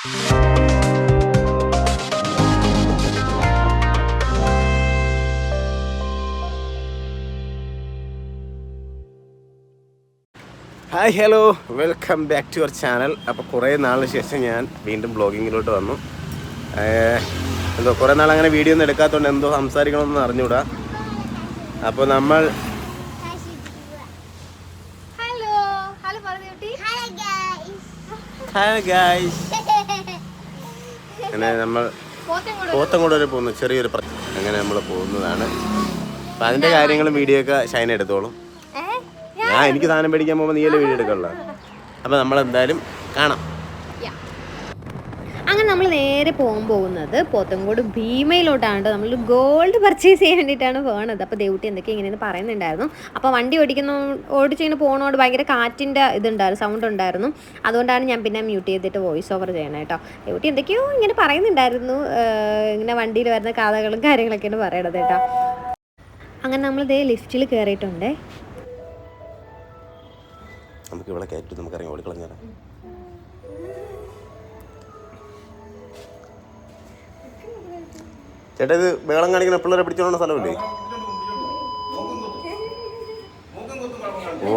Hi hello. Welcome back to your channel. അപ്പോൾ കുറേ നാളിന് ശേഷം ഞാൻ വീണ്ടും ബ്ലോഗിങ്ങിലോട്ട് വന്നു. എന്തോ കുറേ നാൾ അങ്ങനെ വീഡിയോ ഒന്നും എടുക്കാത്തതുകൊണ്ട് എന്തോ സംസാരിക്കണമെന്ന് അറിഞ്ഞൂടാ. അപ്പോൾ നമ്മൾ ഹലോ ഹലോ ഗായ്സ് അങ്ങനെ നമ്മൾ പോത്തങ്ങോട് വരെ പോകുന്നു ചെറിയൊരു അങ്ങനെ നമ്മൾ പോകുന്നതാണ്. അപ്പം അതിന്റെ കാര്യങ്ങളും വീഡിയോ ഒക്കെ ഷൈൻ എടുത്തോളും. ഞാൻ എനിക്ക് സാധനം മേടിക്കാൻ പോകുമ്പോൾ നീയല്ലേ വീഡിയോ എടുക്കുള്ളൂ അപ്പോൾ നമ്മൾ എന്തായാലും കാണാം. നമ്മൾ നേരെ പോകാൻ പോകുന്നത് പോത്തങ്കോട് ഭീമയിലോട്ടാണ് നമ്മൾ ഗോൾഡ് പർച്ചേസ് ചെയ്യാൻ വേണ്ടിയിട്ടാണ് പോകുന്നത് അപ്പോൾ ദേവുട്ടി എന്തൊക്കെ ഇങ്ങനെയെന്ന് പറയുന്നുണ്ടായിരുന്നു. അപ്പോൾ വണ്ടി ഓടിക്കുന്ന ഓടിച്ചിങ്ങനെ പോകുന്നതുകൊണ്ട് ഭയങ്കര കാറ്റിന്റെ ഇതുണ്ടായിരുന്നു സൗണ്ട് ഉണ്ടായിരുന്നു. അതുകൊണ്ടാണ് ഞാൻ പിന്നെ മ്യൂട്ട് ചെയ്തിട്ട് വോയിസ് ഓവർ ചെയ്യണം കേട്ടോ. ദേവുട്ടി എന്തൊക്കെയോ ഇങ്ങനെ പറയുന്നുണ്ടായിരുന്നു. ഇങ്ങനെ വണ്ടിയിൽ വരുന്ന കഥകളും കാര്യങ്ങളൊക്കെയാണ് പറയണത് കേട്ടോ. അങ്ങനെ നമ്മൾ ഇതേ ലിഫ്റ്റിൽ കയറിയിട്ടുണ്ടേ നമുക്ക് ഇവിടെ കയറ്റി നമുക്ക് ഇറങ്ങി ചേട്ടാ ഇത് ബഹളം കാണിക്കുന്ന പിള്ളേരെ പിടിച്ചോണ്ട സ്ഥലമല്ലേ? ഓ.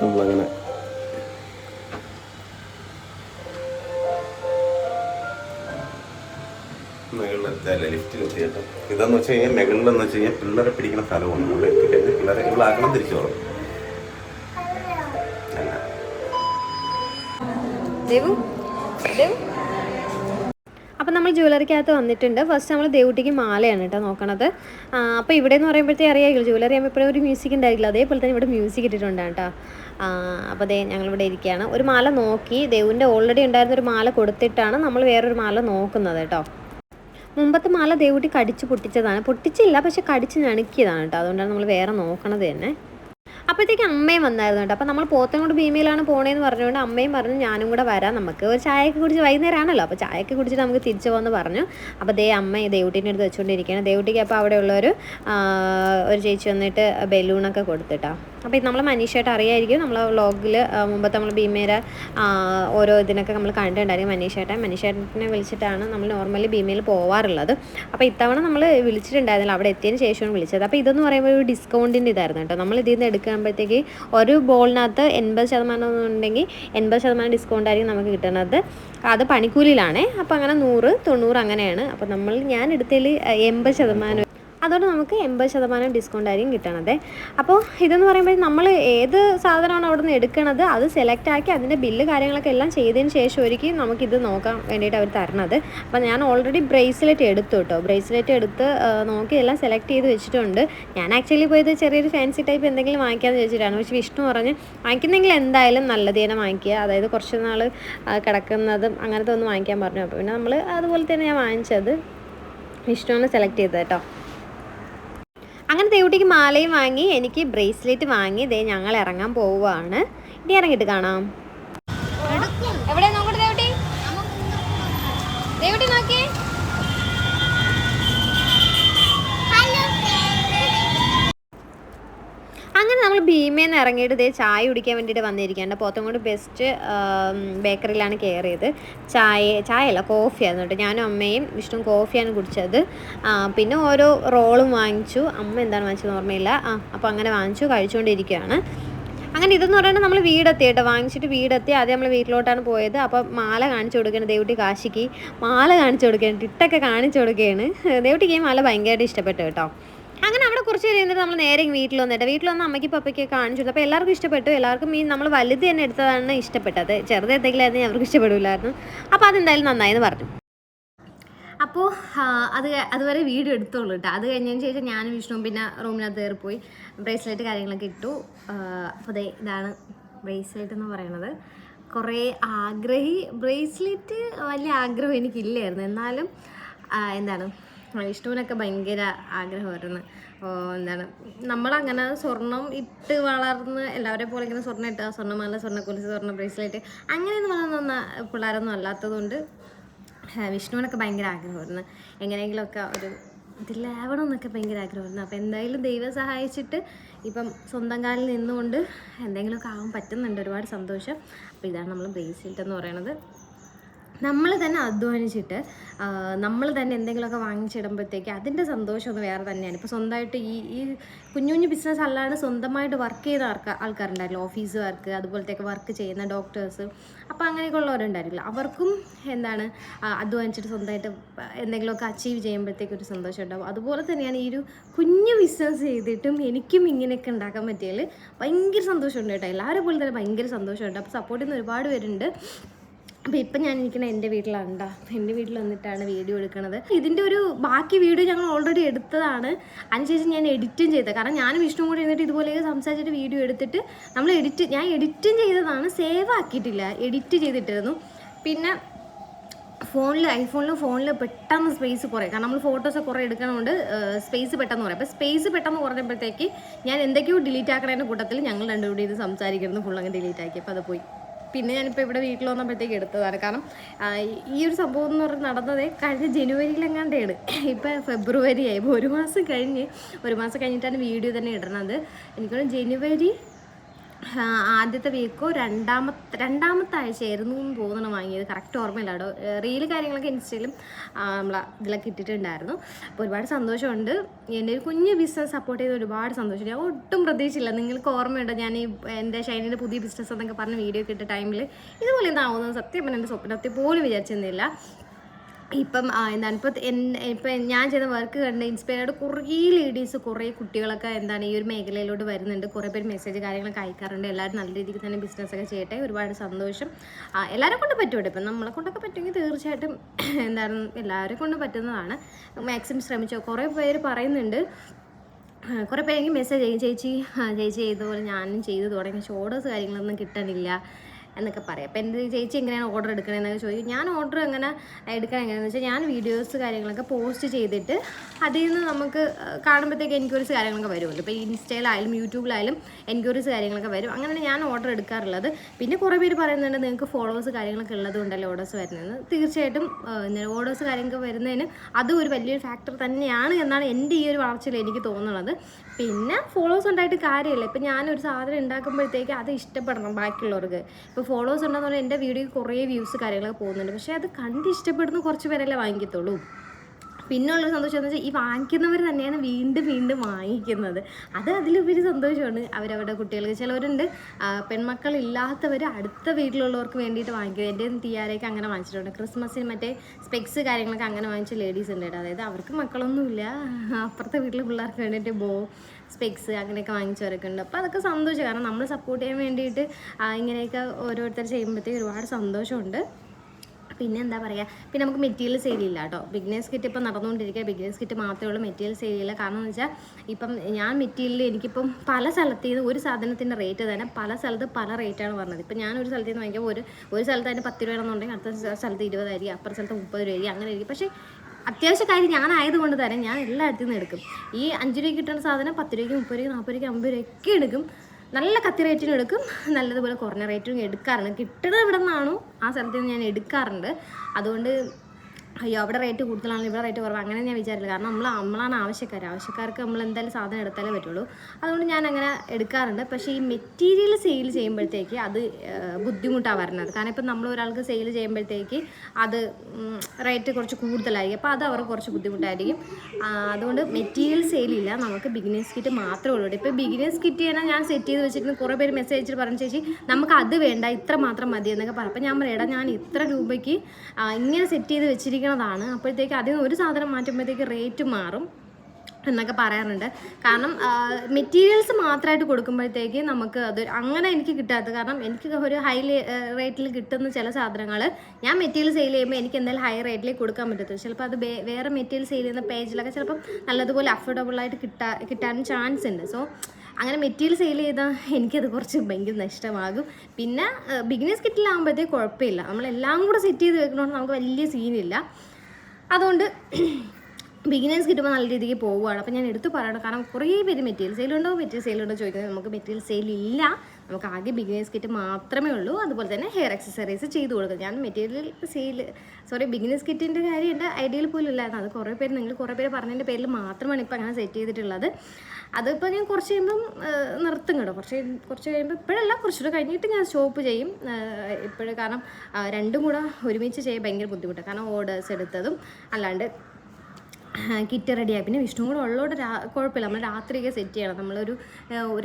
നമ്മളങ്ങനെ. മുകളിലെത്തിയല്ലേ ലിഫ്റ്റിലെത്തി കേട്ടോ. ഇതെന്ന് വെച്ച് കഴിഞ്ഞാൽ മുകളിലെന്ന് വെച്ച് കഴിഞ്ഞാൽ പിള്ളേരെ പിടിക്കുന്ന സ്ഥലമാണ്. അവിടെ എത്തിക്കഴിഞ്ഞാൽ പിള്ളേരെ ഇവിടെ ആക്കണം തിരിച്ചു ദേവു ദേവു. നമ്മൾ ജ്വല്ലറിക്കകത്ത് വന്നിട്ടുണ്ട്. ഫസ്റ്റ് നമ്മൾ ദേവുട്ടിക്ക് മാലയാണ് കേട്ടോ നോക്കണത്. അപ്പോൾ ഇവിടെ എന്ന് പറയുമ്പോഴത്തേ അറിയാമല്ലോ ജ്വല്ലറി ആകുമ്പോൾ എപ്പോഴും ഒരു മ്യൂസിക് ഉണ്ടായിരിക്കില്ല. അതേപോലെ തന്നെ ഇവിടെ മ്യൂസിക് ഇട്ടിട്ടുണ്ട് കേട്ടോ. അപ്പോൾ ദേ ഞങ്ങളിവിടെ ഇരിക്കുകയാണ്. ഒരു മാല നോക്കി. ദേവുവിന്റെ ഓൾറെഡി ഉണ്ടായിരുന്ന ഒരു മാല കൊടുത്തിട്ടാണ് നമ്മൾ വേറൊരു മാല നോക്കുന്നത് കേട്ടോ. മുമ്പത്തെ മാല ദേവുട്ടി കടിച്ച് പൊട്ടിച്ചതാണ്. പൊട്ടിച്ചില്ല പക്ഷെ കടിച്ച് ഞണുക്കിയതാണ് കേട്ടോ. അതുകൊണ്ടാണ് നമ്മൾ വേറെ നോക്കണത് തന്നെ. അപ്പോഴത്തേക്ക് അമ്മയും വന്നായിരുന്നു കേട്ടോ. അപ്പോൾ നമ്മൾ പോത്തങ്കോട് ഭീമയിലാണ് പോണേന്ന് പറഞ്ഞുകൊണ്ട് അമ്മയും പറഞ്ഞു ഞാനും കൂടെ വരാം. നമുക്ക് ഒരു ചായയൊക്കെ കുടിച്ച് വൈകുന്നേരമാണല്ലോ അപ്പോൾ ചായയൊക്കെ കുടിച്ചിട്ട് നമുക്ക് തിരിച്ചു പോകുമെന്ന് പറഞ്ഞു. അപ്പോൾ ദേ അമ്മ ദേവുട്ടീന്റെ അടുത്ത് വെച്ചുകൊണ്ടിരിക്കുകയാണ് ദേവുട്ടിക്ക് അപ്പോൾ അവിടെയുള്ളൊരു ഒരു ചേച്ചി വന്നിട്ട് ബലൂണൊക്കെ കൊടുത്തിട്ടാ. അപ്പോൾ ഇത് നമ്മൾ മനീഷായിട്ട് അറിയായിരിക്കും. നമ്മൾ വ്ളോഗിൽ മുമ്പത്തെ നമ്മൾ ഭീമയുടെ ഓരോ ഇതിനൊക്കെ നമ്മൾ കണ്ടിട്ടുണ്ടായിരിക്കും മനീഷേട്ടൻ മനീഷേട്ടനെ വിളിച്ചിട്ടാണ് നമ്മൾ നോർമലി ഭീമയിൽ പോവാറുള്ളത്. അപ്പോൾ ഇത്തവണ നമ്മൾ വിളിച്ചിട്ടുണ്ടായിരുന്നില്ല. അവിടെ എത്തിയതിന് ശേഷമാണ് വിളിച്ചത്. അപ്പോൾ ഇതെന്ന് പറയുമ്പോൾ ഒരു ഡിസ്കൗണ്ടിന്റെ ഇതായിരുന്നു കേട്ടോ. നമ്മൾ ഇതിൽ നിന്ന് എടുക്കുമ്പോഴത്തേക്ക് ഒരു ബോളിനകത്ത് എൺപത് ശതമാനം ഉണ്ടെങ്കിൽ എൺപത് ശതമാനം ഡിസ്കൗണ്ട് ആയിരിക്കും നമുക്ക് കിട്ടുന്നത്. അത് പണിക്കൂലിയിലാണേ. അപ്പോൾ അങ്ങനെ നൂറ് തൊണ്ണൂറ് അങ്ങനെയാണ്. അപ്പോൾ നമ്മൾ ഞാൻ എടുത്തതിൽ എൺപത് ശതമാനം അതുകൊണ്ട് നമുക്ക് എൺപത് ശതമാനം ഡിസ്കൗണ്ട് ആയിരിക്കും കിട്ടണത്. അപ്പോൾ ഇതെന്ന് പറയുമ്പോൾ നമ്മൾ ഏത് സാധനമാണ് അവിടെ നിന്ന് എടുക്കണത് അത് സെലക്ട് ആക്കി അതിന്റെ ബില്ല് കാര്യങ്ങളൊക്കെ എല്ലാം ചെയ്തതിന് ശേഷം ഒരിക്കലും നമുക്കിത് നോക്കാൻ വേണ്ടിയിട്ട് അവർ തരണത്. അപ്പോൾ ഞാൻ ഓൾറെഡി ബ്രേസ്ലെറ്റ് എടുത്തു കേട്ടോ. ബ്രേസ്ലെറ്റ് എടുത്ത് നോക്കി എല്ലാം സെലക്ട് ചെയ്ത് വെച്ചിട്ടുണ്ട്. ഞാൻ ആക്ച്വലി പോയത് ചെറിയൊരു ഫാൻസി ടൈപ്പ് എന്തെങ്കിലും വാങ്ങിക്കാമെന്ന് ചോദിച്ചിട്ടാണ് പക്ഷേ വിഷ്ണു പറഞ്ഞ് വാങ്ങിക്കുന്നെങ്കിൽ എന്തായാലും നല്ലത് തന്നെ വാങ്ങിക്കുക. അതായത് കുറച്ച് നാൾ കിടക്കുന്നതും അങ്ങനത്തെ ഒന്ന് വാങ്ങിക്കാൻ പറഞ്ഞു. അപ്പോൾ പിന്നെ നമ്മൾ അതുപോലെ തന്നെ ഞാൻ വാങ്ങിച്ചത് വിഷ്ണുവാണ് സെലക്ട് ചെയ്തത് കേട്ടോ. അങ്ങനെ ദേവുട്ടിക്ക് മാലയും വാങ്ങി എനിക്ക് ബ്രേസ്ലെറ്റ് വാങ്ങി ദേ ഞങ്ങൾ ഇറങ്ങാൻ പോവുകയാണ്. ഇനി ഇറങ്ങിയിട്ട് കാണാം. എവിടെ നോക്കട്ടെ ദേവുട്ടി? ദേവുട്ടി നോക്കിയേ അങ്ങനെ ഭീമയിൽ ഇറങ്ങിയിട്ട് ഇതേ ചായ കുടിക്കാൻ വേണ്ടിയിട്ട് വന്നിരിക്കുകയാണ്. പോത്തങ്കോട് ബെസ്റ്റ് ബേക്കറിയിലാണ് കയറിയത്. ചായ ചായയല്ല കോഫിയായിരുന്നു കേട്ടോ. ഞാനും അമ്മയും വിഷ്ണു കോഫിയാണ് കുടിച്ചത്. പിന്നെ ഓരോ റോളും വാങ്ങിച്ചു. അമ്മ എന്താണ് വാങ്ങിച്ചത് ഓർമ്മയില്ല. ആ അപ്പോൾ അങ്ങനെ വാങ്ങിച്ചു കഴിച്ചുകൊണ്ടിരിക്കുകയാണ്. അങ്ങനെ ഇതെന്ന് പറയുന്നത് നമ്മൾ വീടെത്തി കേട്ടോ. വാങ്ങിച്ചിട്ട് വീടെത്തി. ആദ്യം നമ്മൾ വീട്ടിലോട്ടാണ് പോയത്. അപ്പോൾ മാല കാണിച്ചു കൊടുക്കുകയാണ്. ദേവുട്ടി കാശിക്ക് മാല കാണിച്ചു കൊടുക്കുകയാണ്. ഇട്ടൊക്കെ കാണിച്ചു കൊടുക്കുകയാണ്. ദേവുട്ടിക്ക് ഈ മാല ഭയങ്കരമായിട്ട് ഇഷ്ടപ്പെട്ടു കേട്ടോ. അങ്ങനെ അവിടെ കുറച്ച് നേരം നമ്മൾ നേരെ വീട്ടിൽ വന്നിട്ട് വീട്ടിൽ വന്ന് അമ്മയ്ക്ക് പപ്പയ്ക്ക് കാണിച്ചു അപ്പോൾ എല്ലാവർക്കും ഇഷ്ടപ്പെട്ടു. എല്ലാവർക്കും ഈ നമ്മൾ വലുത് തന്നെ എടുത്തതാണ് ഇഷ്ടപ്പെട്ടത്. ചെറുത് എന്തെങ്കിലുമായിരുന്നു അവർക്ക് ഇഷ്ടപ്പെടില്ലായിരുന്നു അപ്പോൾ അതെന്തായാലും നന്നായെന്ന് പറഞ്ഞു. അപ്പോൾ അത് അതുവരെ വീഡിയോ എടുത്തോളൂ കേട്ടോ അത് കഴിഞ്ഞതിന് ശേഷം ഞാനും വിഷ്ണു പിന്നെ റൂമിനകത്ത് കയറി പോയി. ബ്രേസ്ലെറ്റ് കാര്യങ്ങളൊക്കെ ഇട്ടു. അപ്പോൾ അതെ ഇതാണ് ബ്രേസ്ലെറ്റ് എന്ന് പറയുന്നത് കുറേ ആഗ്രഹി ബ്രേസ്ലെറ്റ് വലിയ ആഗ്രഹം എനിക്കില്ലായിരുന്നു. എന്നാലും എന്താണ് വിഷ്ണുവിനൊക്കെ ഭയങ്കര ആഗ്രഹമായിരുന്നു. എന്താണ് നമ്മളങ്ങനെ സ്വർണം ഇട്ട് വളർന്ന് എല്ലാവരെ പോലെ ഇങ്ങനെ സ്വർണം ഇട്ട് സ്വർണമാല സ്വർണ കുലിച്ച് സ്വർണ ബ്രേസ്ലെറ്റ് അങ്ങനെയൊന്നും വളർന്ന പിള്ളേരൊന്നും അല്ലാത്തതുകൊണ്ട് വിഷ്ണുവിനൊക്കെ ഭയങ്കര ആഗ്രഹമായിരുന്നു. എങ്ങനെയെങ്കിലുമൊക്കെ ഒരു ഇതിലാവണം എന്നൊക്കെ ഭയങ്കര ആഗ്രഹമായിരുന്നു. അപ്പോൾ എന്തായാലും ദൈവം സഹായിച്ചിട്ട് ഇപ്പം സ്വന്തം കാലിൽ നിന്നുകൊണ്ട് എന്തെങ്കിലുമൊക്കെ ആവാൻ പറ്റുന്നുണ്ട്. ഒരുപാട് സന്തോഷം. അപ്പോൾ ഇതാണ് നമ്മൾ ബ്രേസ്ലെറ്റ് എന്ന് പറയുന്നത്. നമ്മൾ തന്നെ അധ്വാനിച്ചിട്ട് നമ്മൾ തന്നെ എന്തെങ്കിലുമൊക്കെ വാങ്ങിച്ചിടുമ്പോഴത്തേക്ക് അതിന്റെ സന്തോഷം ഒന്ന് വേറെ തന്നെയാണ്. ഇപ്പോൾ സ്വന്തമായിട്ട് ഈ ഈ കുഞ്ഞു കുഞ്ഞു ബിസിനസ് അല്ലാണ്ട് സ്വന്തമായിട്ട് വർക്ക് ചെയ്ത ആൾക്കാർ ആൾക്കാരുണ്ടായില്ല ഓഫീസ് വർക്ക് അതുപോലത്തെയൊക്കെ വർക്ക് ചെയ്യുന്ന ഡോക്ടേഴ്സ് അപ്പോൾ അങ്ങനെയൊക്കെ ഉള്ളവരുണ്ടായിരിക്കില്ല അവർക്കും എന്താണ് അധ്വാനിച്ചിട്ട് സ്വന്തമായിട്ട് എന്തെങ്കിലുമൊക്കെ അച്ചീവ് ചെയ്യുമ്പോഴത്തേക്ക് ഒരു സന്തോഷം ഉണ്ടാവും. അതുപോലെ തന്നെയാണ് ഈ ഒരു കുഞ്ഞു ബിസിനസ് ചെയ്തിട്ടും എനിക്കും ഇങ്ങനെയൊക്കെ ഉണ്ടാക്കാൻ പറ്റിയാൽ ഭയങ്കര സന്തോഷമുണ്ട് കേട്ടോ. എല്ലാവരും പോലെ തന്നെ ഭയങ്കര സന്തോഷമുണ്ട്. അപ്പോൾ സപ്പോർട്ട് ചെയ്യുന്ന ഒരുപാട് പേരുണ്ട്. അപ്പോൾ ഇപ്പം ഞാൻ ഇരിക്കുന്ന എന്റെ വീട്ടിലാണ് കേട്ടോ എന്റെ വീട്ടിൽ വന്നിട്ടാണ് വീഡിയോ എടുക്കുന്നത് ഇതിന്റെ ഒരു ബാക്കി വീഡിയോ ഞങ്ങൾ ഓൾറെഡി എടുത്തതാണ്. അതിനുശേഷം ഞാൻ എഡിറ്റും ചെയ്തത്. കാരണം ഞാനും വിഷ്ണു കൂടി ഇരുന്നിട്ട് ഇതുപോലെ സംസാരിച്ചിട്ട് വീഡിയോ എടുത്തിട്ട് നമ്മൾ എഡിറ്റ് ഞാൻ എഡിറ്റും ചെയ്തതാണ് സേവ് ആക്കിയിട്ടില്ല. എഡിറ്റ് ചെയ്തിട്ടിരുന്നു പിന്നെ ഫോണിൽ ഐഫോണിലും ഫോണിൽ പെട്ടെന്ന് സ്പേസ് കുറയും കാരണം നമ്മൾ ഫോട്ടോസ് കുറേ എടുക്കണതുകൊണ്ട് സ്പേസ് പെട്ടെന്ന് കുറയും അപ്പോൾ സ്പേസ് പെട്ടെന്ന് കുറഞ്ഞപ്പോഴത്തേക്ക് ഞാൻ എന്തൊക്കെയോ ഡിലീറ്റ് ആക്കണതിന്റെ കൂട്ടത്തിൽ ഞങ്ങൾ രണ്ടുകൂടി ഇത് സംസാരിക്കുന്നത് ഫുൾ അങ്ങ് ഡിലീറ്റ് ആക്കി. അപ്പോൾ അത് പോയി. പിന്നെ ഞാനിപ്പോൾ ഇവിടെ വീട്ടിൽ വന്നപ്പോഴത്തേക്ക് എടുത്തതാണ്. കാരണം ഈ ഒരു സംഭവം എന്ന് പറഞ്ഞാൽ നടന്നത് കഴിഞ്ഞ ജനുവരിയിലെങ്ങാണ്ടാണ്. ഇപ്പം ഫെബ്രുവരി ആയി ഒരു മാസം കഴിഞ്ഞ് ഒരു മാസം കഴിഞ്ഞിട്ടാണ് വീഡിയോ തന്നെ ഇടണത്. എനിക്കൊന്ന് ജനുവരി ആദ്യത്തെ വീക്കോ രണ്ടാമത്തെ രണ്ടാമത്തെ ആഴ്ചയായിരുന്നു എന്ന് തോന്നണം വാങ്ങിയത്. കറക്റ്റ് ഓർമ്മയില്ല കേട്ടോ. റീൽ കാര്യങ്ങളൊക്കെ ഇൻസ്റ്റയിലും നമ്മളെ ഇതിലൊക്കെ ഇട്ടിട്ടുണ്ടായിരുന്നു. അപ്പോൾ ഒരുപാട് സന്തോഷമുണ്ട്. എന്റെ ഒരു കുഞ്ഞ് ബിസിനസ് സപ്പോർട്ട് ചെയ്ത് ഒരുപാട് സന്തോഷം ഞാൻ ഒട്ടും പ്രതീക്ഷയില്ല നിങ്ങൾക്ക് ഓർമ്മയുണ്ടോ? ഞാൻ ഈ എന്റെ ഷൈനിന്റെ പുതിയ ബിസിനസ് എന്നൊക്കെ പറഞ്ഞ് വീഡിയോ ഒക്കെ ഇട്ട ടൈമിൽ ഇതുപോലെ എന്താവുന്നത് സത്യം പറഞ്ഞ എന്റെ സ്വപ്നത്തിൽ പോലും വിചാരിച്ചിരുന്നില്ല. ഇപ്പം എന്താണ് ഇപ്പൊ ഇപ്പം ഞാൻ ചെയ്ത വർക്ക് കണ്ട് ഇൻസ്പയർഡ് കുറേ ലേഡീസ് കുറേ കുട്ടികളൊക്കെ എന്താണ് ഈ ഒരു മേഖലയിലോട്ട് വരുന്നുണ്ട്. കുറേ പേര് മെസ്സേജ് കാര്യങ്ങളൊക്കെ അയക്കാറുണ്ട്. എല്ലാവരും നല്ല രീതിക്ക് തന്നെ ബിസിനസ്സൊക്കെ ചെയ്യട്ടെ. ഒരുപാട് സന്തോഷം. എല്ലാവരെ കൊണ്ട് പറ്റുമോ ഇപ്പം നമ്മളെ കൊണ്ടൊക്കെ പറ്റുമെങ്കിൽ തീർച്ചയായിട്ടും എന്താണ് എല്ലാവരെ കൊണ്ട് പറ്റുന്നതാണ്. മാക്സിമം ശ്രമിച്ചോ? കുറേ പേര് പറയുന്നുണ്ട്. കുറേ പേരെങ്കിൽ മെസ്സേജ് ചെയ്യും. ചേച്ചി ചേച്ചി ചെയ്തതുപോലെ ഞാനും ചെയ്തു തുടങ്ങി. പക്ഷേ ഓർഡേഴ്സ് കാര്യങ്ങളൊന്നും കിട്ടണില്ല. എന്നൊക്കെ പറയാം. അപ്പോൾ എന്റെ ചേച്ചി എങ്ങനെയാണ് ഓർഡർ എടുക്കണമെന്നൊക്കെ ചോദിക്കും. ഞാൻ ഓർഡർ എങ്ങനെ എടുക്കണം എങ്ങനെയാണെന്ന് വെച്ചാൽ ഞാൻ വീഡിയോസ് കാര്യങ്ങളൊക്കെ പോസ്റ്റ് ചെയ്തിട്ട് അതിൽ നിന്ന് നമുക്ക് കാണുമ്പോഴത്തേക്ക് എൻക്വയറീസ് കാര്യങ്ങളൊക്കെ വരുമല്ലോ. ഇപ്പോൾ ഇൻസ്റ്റയിലായാലും യൂട്യൂബിലായാലും എൻക്വയറീസ് കാര്യങ്ങളൊക്കെ വരും. അങ്ങനെയാണ് ഞാൻ ഓർഡർ എടുക്കാറുള്ളത്. പിന്നെ കുറേ പേര് പറയുന്നുണ്ട് നിങ്ങൾക്ക് ഫോളോവേഴ്സ് കാര്യങ്ങളൊക്കെ ഉള്ളത് കൊണ്ടല്ലേ ഓർഡേഴ്സ് വരുന്നതെന്ന്. തീർച്ചയായിട്ടും ഓർഡേഴ്സ് കാര്യങ്ങളൊക്കെ വരുന്നതിന് അതും ഒരു വലിയൊരു ഫാക്ടർ തന്നെയാണ് എന്നാണ് എന്റെ ഈ ഒരു വളർച്ചയിൽ എനിക്ക് തോന്നുന്നത്. പിന്നെ ഫോളോവേഴ്സ് ഉണ്ടായിട്ട് കാര്യമില്ല. ഇപ്പം ഞാനൊരു സാധനം ഉണ്ടാക്കുമ്പോഴത്തേക്ക് അത് ഇഷ്ടപ്പെടണം ബാക്കിയുള്ളവർക്ക്. ഇപ്പോൾ ഫോളോവേഴ്സ് ഉണ്ടെന്ന് പറഞ്ഞാൽ എന്റെ വീഡിയോയ്ക്ക് കുറേ വ്യൂസ് കാര്യങ്ങളൊക്കെ പോകുന്നുണ്ട്. പക്ഷേ അത് കണ്ട് ഇഷ്ടപ്പെടുന്ന കുറച്ച് പേരല്ലേ വാങ്ങിക്കത്തുള്ളൂ. പിന്നെ ഉള്ളൊരു സന്തോഷം എന്ന് വെച്ചാൽ ഈ വാങ്ങിക്കുന്നവർ തന്നെയാണ് വീണ്ടും വീണ്ടും വാങ്ങിക്കുന്നത്. അത് അതിലുപരി സന്തോഷമാണ്. അവരവരുടെ കുട്ടികൾക്ക് ചിലവരുണ്ട്. പെൺമക്കളില്ലാത്തവർ അടുത്ത വീട്ടിലുള്ളവർക്ക് വേണ്ടിയിട്ട് വാങ്ങിക്കുന്നത്. എന്റെ തീയാരേക്ക് അങ്ങനെ വാങ്ങിച്ചിട്ടുണ്ട്. ക്രിസ്മസിന് മറ്റേ സ്പെക്സ് കാര്യങ്ങളൊക്കെ അങ്ങനെ വാങ്ങിച്ച ലേഡീസ് ഉണ്ട് അതായത് അവർക്ക് മക്കളൊന്നുമില്ല. അപ്പുറത്തെ വീട്ടിലെ പിള്ളേർക്ക് വേണ്ടിയിട്ട് ബോ സ്പെക്സ് അങ്ങനെയൊക്കെ വാങ്ങിച്ചവരൊക്കെ ഉണ്ട്. അപ്പോൾ അതൊക്കെ സന്തോഷം. കാരണം നമ്മൾ സപ്പോർട്ട് ചെയ്യാൻ വേണ്ടിയിട്ട് ഇങ്ങനെയൊക്കെ ഓരോരുത്തർ ചെയ്യുമ്പോഴത്തേക്ക് ഒരുപാട് സന്തോഷമുണ്ട്. പിന്നെ എന്താ പറയുക പിന്നെ നമുക്ക് മെറ്റീരിയൽ സെയിൽ ഇല്ല കേട്ടോ ബിഗ്നേഴ്സ് കിറ്റ് ഇപ്പം നടന്നുകൊണ്ടിരിക്കുക ബിഗ്നസ് കിറ്റ് മാത്രമേ ഉള്ളൂ മെറ്റീരിയൽ സെയിൽ ഇല്ല. കാരണം എന്ന് വെച്ചാൽ ഇപ്പം ഞാൻ മെറ്റീരിയൽ എനിക്കിപ്പം പല സ്ഥലത്ത് നിന്ന് ഒരു സാധനത്തിന്റെ റേറ്റ് തന്നെ പല സ്ഥലത്ത് പല റേറ്റാണ് പറഞ്ഞത്. ഇപ്പം ഞാൻ ഒരു സ്ഥലത്ത് നിന്ന് വാങ്ങിക്കുമ്പോൾ ഒരു ഒരു സ്ഥലത്ത് അതിന് പത്ത് രൂപയാണെന്നുണ്ടെങ്കിൽ അടുത്ത സ്ഥലത്ത് ഇരുപതായിരിക്കും അപ്പുറ സ്ഥലത്ത് മുപ്പത് രൂപയായിരിക്കും അങ്ങനെ ആയിരിക്കും പക്ഷേ അത്യാവശ്യ കാര്യം ഞാനായതുകൊണ്ട് തന്നെ ഞാൻ എല്ലായിടത്തു നിന്ന് എടുക്കും. ഈ അഞ്ച് രൂപയ്ക്ക് കിട്ടുന്ന സാധനം പത്ത് രൂപയ്ക്ക് മുപ്പത് രൂപയ്ക്ക് നാൽപ്പത് രൂപയ്ക്ക് അമ്പത് രൂപയ്ക്ക് എടുക്കും. നല്ല കത്തി റേറ്റിനും എടുക്കും. നല്ലതുപോലെ കുറഞ്ഞ റേറ്റിനും എടുക്കാറുണ്ട്. കിട്ടുന്നത് ഇവിടെ നിന്നാണോ ആ സ്ഥലത്ത് നിന്ന് ഞാൻ എടുക്കാറുണ്ട്. അതുകൊണ്ട് അയ്യോ അവിടെ റേറ്റ് കൂടുതലാണ് ഇവിടെ റേറ്റ് കുറവ്. അങ്ങനെ ഞാൻ വിചാരില്ല. കാരണം നമ്മൾ നമ്മളാണ് ആവശ്യക്കാർ ആവശ്യക്കാർക്ക് നമ്മൾ എന്തായാലും സാധനം എടുത്താലേ പറ്റുള്ളൂ. അതുകൊണ്ട് ഞാൻ അങ്ങനെ എടുക്കാറുണ്ട്. പക്ഷേ ഈ മെറ്റീരിയൽ സെയിൽ ചെയ്യുമ്പോഴത്തേക്ക് അത് ബുദ്ധിമുട്ടാണ് വരുന്നത് കാരണം ഇപ്പം നമ്മൾ ഒരാൾക്ക് സെയിൽ ചെയ്യുമ്പോഴത്തേക്ക് അത് റേറ്റ് കുറച്ച് കൂടുതലായിരിക്കും. അപ്പോൾ അത് അവർക്ക് കുറച്ച് ബുദ്ധിമുട്ടായിരിക്കും. അതുകൊണ്ട് മെറ്റീരിയൽ സെയിലില്ല നമുക്ക് ബിഗിനേഴ്സ് കിറ്റ് മാത്രമേ ഉള്ളൂ. ഇപ്പോൾ ബിഗിനേഴ്സ് കിറ്റ് തന്നെ ഞാൻ സെറ്റ് ചെയ്ത് വെച്ചിരിക്കുന്ന. കുറേ പേര് മെസ്സേജ് അയച്ചിട്ട് പറഞ്ഞു ചേച്ചി നമുക്ക് അത് വേണ്ട. ഇത്ര മാത്രം മതി എന്നൊക്കെ പറഞ്ഞു. അപ്പോൾ ഞാൻ പറയാം എടാ ഞാൻ ഇത്ര രൂപയ്ക്ക് ഇങ്ങനെ സെറ്റ് ചെയ്ത് വെച്ചിരിക്കുന്നതാണ് അപ്പോഴത്തേക്ക് അതിൽ ഒരു സാധനം മാറ്റുമ്പോഴത്തേക്ക് റേറ്റ് മാറും എന്നൊക്കെ പറയാറുണ്ട്. കാരണം മെറ്റീരിയൽസ് മാത്രമായിട്ട് കൊടുക്കുമ്പോഴത്തേക്ക് നമുക്ക് അത് അങ്ങനെ എനിക്ക് കിട്ടാത്തത്. കാരണം എനിക്ക് ഒരു ഹൈ റേറ്റിൽ കിട്ടുന്ന ചില സാധനങ്ങൾ ഞാൻ മെറ്റീരിയൽ സെയിൽ ചെയ്യുമ്പോൾ എനിക്ക് എന്തായാലും ഹൈ റേറ്റിൽ കൊടുക്കാൻ പറ്റത്തുള്ളൂ. ചിലപ്പോൾ അത് വേറെ മെറ്റീരിയൽ സെയിൽ ചെയ്യുന്ന പേജിലൊക്കെ ചിലപ്പം നല്ലതുപോലെ അഫോർഡബിളായിട്ട് കിട്ടാ കിട്ടാനും ചാൻസ് ഉണ്ട്. സോ അങ്ങനെ മെറ്റീരിയൽ സെയിൽ ചെയ്താൽ എനിക്കത് കുറച്ച് ഭയങ്കര നഷ്ടമാകും. പിന്നെ ബിഗിനേഴ്സ് കിറ്റിലാകുമ്പോഴത്തേക്ക് കുഴപ്പമില്ല. നമ്മളെല്ലാം കൂടെ സെറ്റ് ചെയ്ത് വെക്കണോണ്ട് നമുക്ക് വലിയ സീനില്ല അതുകൊണ്ട് ബിഗിനേഴ്സ് കിട്ടുമ്പോൾ നല്ല രീതിക്ക് പോവുകയാണ്. അപ്പോൾ ഞാൻ എടുത്തു പറയണം. കാരണം കുറേ പേര് മെറ്റീരിയൽ സെയിലുണ്ടോ മെറ്റീരിയൽ സെയിലുണ്ടോ ചോദിക്കുന്നത് നമുക്ക് മെറ്റീരിയൽ സെയിൽ ഇല്ല. നമുക്ക് ആകെ ബിഗിനേഴ്സ് കിറ്റ് മാത്രമേ ഉള്ളൂ. അതുപോലെ തന്നെ ഹെയർ എക്സസറീസ് ചെയ്ത് കൊടുക്കുക ഞാൻ മെറ്റീരിയൽ സെയിൽ സോറി ബിഗിനേഴ്സ് കിറ്റിന്റെ കാര്യം എന്റെ ഐഡിയയിൽ പോലും ഇല്ലായിരുന്നു അത് കുറേ പേര് നിങ്ങൾ കുറേ പേര് പറഞ്ഞതിന്റെ പേരിൽ മാത്രമാണ് ഇപ്പോൾ അങ്ങനെ സെറ്റ് ചെയ്തിട്ടുള്ളത്. അതിപ്പോൾ ഞാൻ കുറച്ച് കഴിയുമ്പം നിർത്തും കേട്ടോ. കുറച്ച് കുറച്ച് കഴിയുമ്പോൾ ഇപ്പോഴല്ല കുറച്ചുകൂടെ കഴിഞ്ഞിട്ട് ഞാൻ സ്റ്റോപ്പ് ചെയ്യും. ഇപ്പോഴും കാരണം രണ്ടും കൂടെ ഒരുമിച്ച് ചെയ്യാൻ ഭയങ്കര ബുദ്ധിമുട്ടാണ്. കാരണം ഓർഡേഴ്സ് എടുത്തതും അല്ലാണ്ട് കിറ്റ് റെഡിയായി പിന്നെ വിഷ്ണു കൂടെ ഉള്ളതുകൊണ്ട് രാ കുഴപ്പമില്ല നമ്മൾ രാത്രിയൊക്കെ സെറ്റ് ചെയ്യണം. നമ്മളൊരു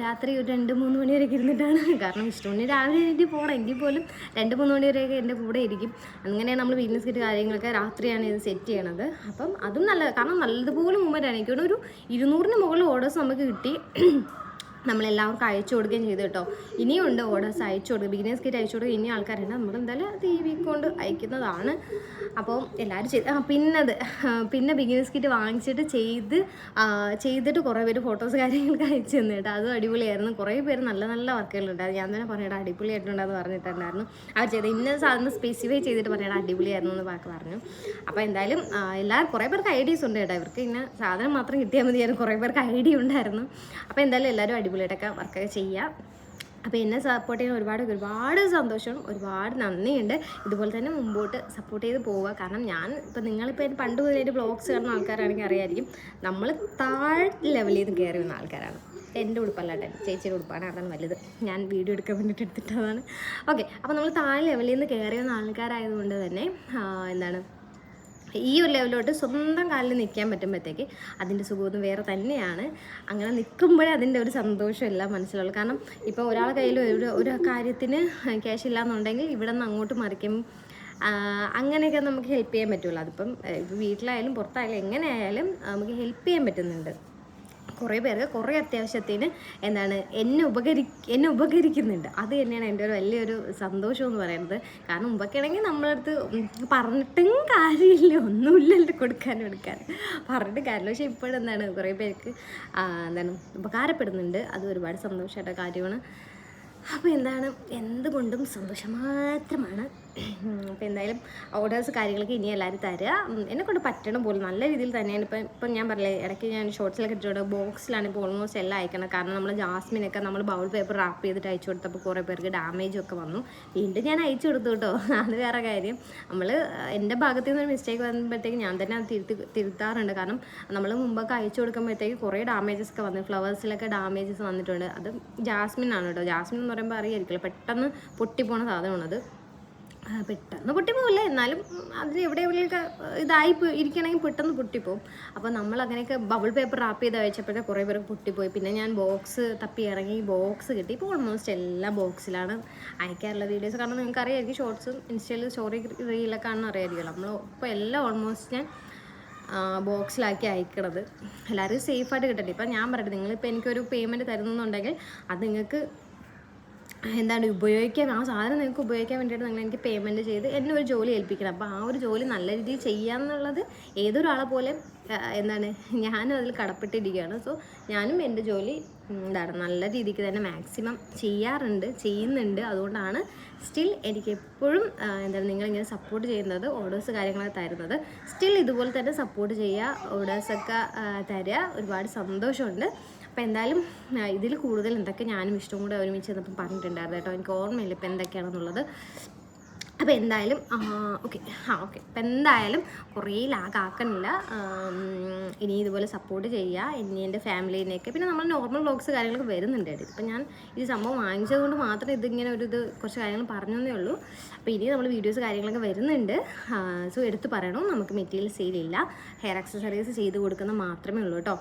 രാത്രി ഒരു രണ്ട് മൂന്ന് മണി വരെയൊക്കെ ഇരുന്നിട്ടാണ്. കാരണം വിഷ്ണുവിന് രാവിലെ എഴുതി പോകണം എങ്കിൽ പോലും രണ്ട് മൂന്ന് മണി വരെയൊക്കെ എന്റെ കൂടെ ഇരിക്കും. അങ്ങനെയാണ് നമ്മൾ വീട്ടിൽ കിറ്റ് കാര്യങ്ങളൊക്കെ രാത്രിയാണ് ഇത് സെറ്റ് ചെയ്യണത്. അപ്പം അതും നല്ല കാരണം നല്ലതുപോലെ മൂവ്മെന്റ് ആണ്. എനിക്ക് തോന്നുന്നു ഒരു ഇരുന്നൂറിന് മുകളിൽ ഓർഡേഴ്സ് നമുക്ക് കിട്ടി. നമ്മളെല്ലാവർക്കും അയച്ചു കൊടുക്കുകയും ചെയ്തു കേട്ടോ. ഇനിയുണ്ട് ഓർഡേഴ്സ് അയച്ചു കൊടുക്കുക ബിഗിനേഴ്സ് കിറ്റ് അയച്ചു കൊടുക്കുക ഇനി ആൾക്കാരുണ്ട് നമ്മൾ എന്തായാലും ടി വി കൊണ്ട് അയക്കുന്നതാണ്. അപ്പോൾ എല്ലാവരും ചെയ്ത് ആ പിന്നത് പിന്നെ ബിഗിനേഴ്സ് കിറ്റ് വാങ്ങിച്ചിട്ട് ചെയ്ത് ചെയ്തിട്ട് കുറേ പേര് ഫോട്ടോസ് കാര്യങ്ങളൊക്കെ അയച്ചു തന്നു കേട്ടോ. അതും അടിപൊളിയായിരുന്നു. കുറേ പേര് നല്ല നല്ല വർക്കുകളുണ്ടായിരുന്നു ഞാൻ തന്നെ പറഞ്ഞിട്ട് അടിപൊളിയായിട്ടുണ്ടെന്ന് പറഞ്ഞിട്ടുണ്ടായിരുന്നു. അവർ ചെയ്ത് ഇന്ന സാധനം സ്പെസിഫൈ ചെയ്തിട്ട് പറഞ്ഞിട്ട് അടിപൊളിയായിരുന്നു എന്ന് പറഞ്ഞു. അപ്പോൾ എന്തായാലും എല്ലാവരും കുറേ പേർക്ക് ഐഡിയസ് ഉണ്ട് കേട്ടോ. ഇവർക്ക് ഇന്ന സാധനം മാത്രം കിട്ടിയാൽ മതിയായിരുന്നു. കുറേ പേർക്ക് ഐഡിയ ഉണ്ടായിരുന്നു. അപ്പോൾ എന്തായാലും എല്ലാവരും അടിപൊളിയായിട്ടൊക്കെ വർക്കൊക്കെ ചെയ്യാം. അപ്പോൾ എന്നെ സപ്പോർട്ട് ചെയ്യാൻ ഒരുപാട് ഒരുപാട് സന്തോഷം ഒരുപാട് നന്ദിയുണ്ട്. ഇതുപോലെ തന്നെ മുമ്പോട്ട് സപ്പോർട്ട് ചെയ്ത് പോവുക. കാരണം ഞാൻ ഇപ്പോൾ നിങ്ങളിപ്പോൾ എന്റെ പണ്ട് മുതലായിട്ട് ബ്ലോഗ്സ് കാണുന്ന ആൾക്കാരാണെങ്കിൽ അറിയായിരിക്കും നമ്മൾ താഴ് ലെവലിൽ നിന്ന് കയറി വന്ന ആൾക്കാരാണ്. എന്റെ ഉടുപ്പല്ല കേട്ടോ ചേച്ചിയുടെ ഉടുപ്പാണ് അതാണ് വലുത്. ഞാൻ വീഡിയോ എടുക്കാൻ വേണ്ടിയിട്ട് എടുത്തിട്ടതാണ്. ഓക്കെ അപ്പോൾ നമ്മൾ താഴ് ലെവലിൽ നിന്ന് കയറി വന്ന ആൾക്കാരായതുകൊണ്ട് തന്നെ എന്താണ് ഈ ഒരു ലെവലിലോട്ട് സ്വന്തം കാലിൽ നിൽക്കാൻ പറ്റുമ്പോഴത്തേക്ക് അതിന്റെ സുഖവും വേറെ തന്നെയാണ്. അങ്ങനെ നിൽക്കുമ്പോഴേ അതിന്റെ ഒരു സന്തോഷം എല്ലാം മനസ്സിലുള്ളൂ. കാരണം ഇപ്പോൾ ഒരാളെ കയ്യിൽ ഒരു ഒരു കാര്യത്തിന് ക്യാഷ് ഇല്ലാന്നുണ്ടെങ്കിൽ ഇവിടെ നിന്ന് അങ്ങോട്ട് മറിക്കും. അങ്ങനെയൊക്കെ നമുക്ക് ഹെൽപ്പ് ചെയ്യാൻ പറ്റുള്ളൂ. അതിപ്പം വീട്ടിലായാലും പുറത്തായാലും എങ്ങനെയായാലും നമുക്ക് ഹെൽപ്പ് ചെയ്യാൻ പറ്റുന്നുണ്ട്. കുറേ പേർക്ക് കുറേ അത്യാവശ്യത്തിന് എന്താണ് എന്നെ ഉപകരി എന്നെ ഉപകരിക്കുന്നുണ്ട്. അത് തന്നെയാണ് എന്റെ ഒരു വലിയൊരു സന്തോഷം എന്ന് പറയുന്നത്. കാരണം മുമ്പൊക്കെയാണെങ്കിൽ നമ്മളടുത്ത് പറഞ്ഞിട്ടും കാര്യമില്ല. ഒന്നുമില്ലല്ലോ കൊടുക്കാനും എടുക്കാൻ പറഞ്ഞിട്ട് കാര്യമില്ല. പക്ഷേ ഇപ്പോഴെന്താണ് കുറേ പേർക്ക് എന്താണ് ഉപകാരപ്പെടുന്നുണ്ട്. അത് ഒരുപാട് സന്തോഷമായിട്ട കാര്യമാണ്. അപ്പോൾ എന്താണ്? എന്തുകൊണ്ടും സന്തോഷം മാത്രമാണ്. അപ്പോൾ എന്തായാലും ഓർഡേഴ്സ് കാര്യങ്ങളൊക്കെ ഇനി എല്ലാവരും തരിക എന്നെക്കൊണ്ട് എന്നെ കൊണ്ട് പറ്റണം പോലും. നല്ല രീതിയിൽ തന്നെയാണ് ഇപ്പം ഇപ്പം ഞാൻ പറഞ്ഞില്ലേ ഇടയ്ക്ക് ഞാൻ ഷോർട്സിലൊക്കെ ഇട്ടിട്ടുണ്ട്. ബോക്സിലാണ് ഇപ്പോൾ ഓൾമോസ്റ്റ് എല്ലാം അയക്കണം കാരണം നമ്മൾ ജാസ്മിനൊക്കെ നമ്മൾ ബൗൾ പേപ്പർ റാപ്പ് ചെയ്തിട്ട് അയച്ചു കൊടുത്തപ്പോൾ കുറേ പേർക്ക് ഡാമേജും ഒക്കെ വന്നു. വീണ്ടും ഞാൻ അയച്ചു കൊടുത്തു കേട്ടോ. അത് വേറെ കാര്യം. നമ്മൾ എന്റെ ഭാഗത്തു നിന്നൊരു മിസ്റ്റേക്ക് വരുമ്പോഴത്തേക്ക് ഞാൻ തന്നെ അത് തിരുത്തി തിരുത്താറുണ്ട്. കാരണം നമ്മൾ മുമ്പൊക്കെ അയച്ചു കൊടുക്കുമ്പോഴത്തേക്ക് കുറേ ഡാമേജസ് ഒക്കെ വന്നു. ഫ്ലവേഴ്സിലൊക്കെ ഡാമേജസ് വന്നിട്ടുണ്ട്. അത് ജാസ്മിൻ ആണ് കേട്ടോ. ജാസ്മിൻ എന്ന് പറയുമ്പോൾ അറിയായിരിക്കില്ല. പെട്ടെന്ന് പൊട്ടിപ്പോണ സാധനമാണത്. പെട്ടെന്ന് പൊട്ടിപ്പോവില്ല. എന്നാലും അതിന് എവിടെ എവിടെയൊക്കെ ഇതായി ഇരിക്കണമെങ്കിൽ പെട്ടെന്ന് പൊട്ടിപ്പോവും. അപ്പോൾ നമ്മൾ അങ്ങനെയൊക്കെ ബബിൾ പേപ്പർ റാപ്പ് ചെയ്ത് വെച്ചപ്പോഴത്തെ കുറേ പേർക്ക് പൊട്ടിപ്പോയി. പിന്നെ ഞാൻ ബോക്സ് തപ്പി ഇറങ്ങി ബോക്സ് കിട്ടി. ഇപ്പോൾ ഓൾമോസ്റ്റ് എല്ലാ ബോക്സിലാണ് അയക്കാറുള്ള വീഡിയോസ് കാരണം നിങ്ങൾക്ക് അറിയാമായിരിക്കും ഷോർട്സും ഇൻസ്റ്റയിൽ സ്റ്റോറി റീലൊക്കെ ആണെന്ന് അറിയാമായിരിക്കുമല്ലോ. നമ്മൾ ഇപ്പോൾ എല്ലാം ഓൾമോസ്റ്റ് ഞാൻ ബോക്സിലാക്കി അയക്കണത്. എല്ലാവരും സേഫായിട്ട് കിട്ടട്ടെ ഇപ്പം ഞാൻ പറയട്ടെ നിങ്ങളിപ്പോൾ എനിക്കൊരു പേയ്മെന്റ് തരുന്നുണ്ടെങ്കിൽ അത് നിങ്ങൾക്ക് എന്താണ് ഉപയോഗിക്കാൻ ആ സാധനം നിങ്ങൾക്ക് ഉപയോഗിക്കാൻ വേണ്ടിയിട്ട് നിങ്ങൾ എനിക്ക് പേയ്മെന്റ് ചെയ്ത് എന്നെ ഒരു ജോലി ഏൽപ്പിക്കണം. അപ്പോൾ ആ ഒരു ജോലി നല്ല രീതിയിൽ ചെയ്യാമെന്നുള്ളത് ഏതൊരാളെ പോലെ എന്താണ് ഞാനും അതിൽ കടപ്പെട്ടിരിക്കുകയാണ്. സോ ഞാനും എന്റെ ജോലി എന്താണ് നല്ല രീതിക്ക് തന്നെ മാക്സിമം ചെയ്യാറുണ്ട് ചെയ്യുന്നുണ്ട്. അതുകൊണ്ടാണ് സ്റ്റിൽ എനിക്ക് എപ്പോഴും എന്താണ് നിങ്ങളിങ്ങനെ സപ്പോർട്ട് ചെയ്യുന്നത് ഓർഡേഴ്സ് കാര്യങ്ങളൊക്കെ തരുന്നത്. സ്റ്റിൽ ഇതുപോലെ തന്നെ സപ്പോർട്ട് ചെയ്യുക ഓർഡേഴ്സൊക്കെ തരിക ഒരുപാട് സന്തോഷമുണ്ട്. അപ്പോൾ എന്തായാലും ഇതിൽ കൂടുതൽ എന്തൊക്കെ ഞാനും ഇഷ്ടം കൂടെ ഒരുമിച്ച് ചെന്നപ്പം പറഞ്ഞിട്ടുണ്ടായിരുന്നു കേട്ടോ. എനിക്ക് ഓർമ്മയില്ല ഇപ്പം എന്തൊക്കെയാണെന്നുള്ളത്. അപ്പോൾ എന്തായാലും ഓക്കെ ആ ഓക്കെ. അപ്പം എന്തായാലും കുറേ ലാഗ് ആക്കണില്ല. ഇനി ഇതുപോലെ സപ്പോർട്ട് ചെയ്യുക ഇനി എന്റെ ഫാമിലീനെയൊക്കെ പിന്നെ നമ്മൾ നോർമൽ വ്ളോഗ്സ് കാര്യങ്ങളൊക്കെ വരുന്നുണ്ട് ഇപ്പം ഞാൻ ഈ സംഭവം വാങ്ങിച്ചതുകൊണ്ട് മാത്രം ഇതിങ്ങനെ ഒരു ഇത് കുറച്ച് കാര്യങ്ങൾ പറഞ്ഞതേ ഉള്ളൂ. അപ്പോൾ ഇനി നമ്മൾ വീഡിയോസ് കാര്യങ്ങളൊക്കെ വരുന്നുണ്ട്. സോ എടുത്ത് പറയണം? നമുക്ക് മെറ്റീരിയൽ സെയിലില്ല ഹെയർ ആക്സസറീസ് ചെയ്ത് കൊടുക്കുന്ന മാത്രമേ ഉള്ളൂ കേട്ടോ.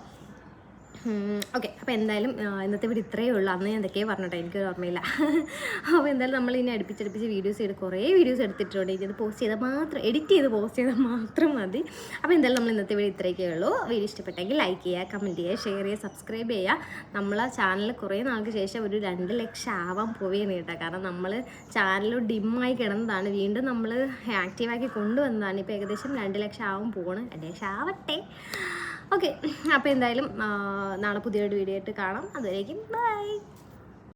ഓക്കെ അപ്പോൾ എന്തായാലും ഇന്നത്തെ വീഡിയോ ഇത്രയേ ഉള്ളൂ. അന്ന് ഞാൻ എന്തൊക്കെയോ പറഞ്ഞോട്ടെ എനിക്കൊരു ഓർമ്മയില്ല. അപ്പോൾ എന്തായാലും നമ്മൾ ഇനി അടുപ്പിച്ചടുപ്പിച്ച് വീഡിയോസ് ചെയ്ത് കുറേ വീഡിയോസ് എടുത്തിട്ടുണ്ട്. ഇനി അത് പോസ്റ്റ് ചെയ്താൽ മാത്രം എഡിറ്റ് ചെയ്ത് പോസ്റ്റ് ചെയ്താൽ മാത്രം മതി. അപ്പോൾ എന്തായാലും നമ്മൾ ഇന്നത്തെ വീഡിയോ ഇത്രയൊക്കെ ഉള്ളൂ. വീഡിയോ ഇഷ്ടപ്പെട്ടെങ്കിൽ ലൈക്ക് ചെയ്യുക കമന്റ് ചെയ്യുക ഷെയർ ചെയ്യുക സബ്സ്ക്രൈബ് ചെയ്യുക. നമ്മളെ ചാനൽ കുറേ നാൾക്ക് ശേഷം ഒരു രണ്ട് ലക്ഷം ആവാൻ പോവുകയാണ് കേട്ടോ. കാരണം നമ്മൾ ചാനൽ ഡിമ്മായി കിടന്നതാണ്. വീണ്ടും നമ്മൾ ആക്റ്റീവാക്കി കൊണ്ടുവന്നതാണ്. ഇപ്പോൾ ഏകദേശം രണ്ട് ലക്ഷം ആവും പോവാണ് രണ്ട് ലക്ഷം ആവട്ടെ. ഓക്കെ. അപ്പോൾ എന്തായാലും നാളെ പുതിയൊരു വീഡിയോ ആയിട്ട് കാണാം. അതുവരേക്കും ബൈ.